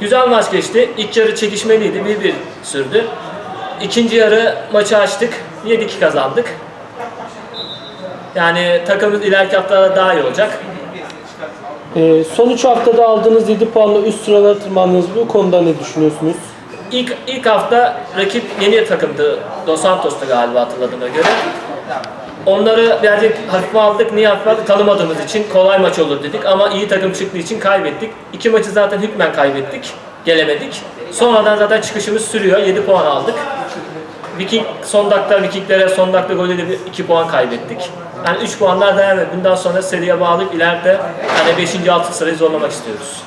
Güzel maç geçti. İlk yarı çekişmeliydi. 1-1 sürdü. İkinci yarı maçı açtık. 7-2 kazandık. Yani takımımız ileriki haftalarda daha iyi olacak. Ee, son 3 haftada aldığınız 7 puanla üst sıralara tırmandınız. Bu konuda ne düşünüyorsunuz? İlk, ilk hafta rakip yeni takımdı. Dos Santos'tu galiba hatırladığıma göre. Onları birazcık hafife aldık. Niye hafife aldık? Tanımadığımız için kolay maç olur dedik ama iyi takım çıktığı için kaybettik. İki maçı zaten hükmen kaybettik. Gelemedik. Sonradan zaten çıkışımız sürüyor. 7 puan aldık. Viking son dakika Vikinglere son dakika golüyle bir 2 puan kaybettik. Yani 3 puanlar ediyor. Bundan sonra seriye bağlayıp ileride hani 5. 6. sırayı zorlamak istiyoruz.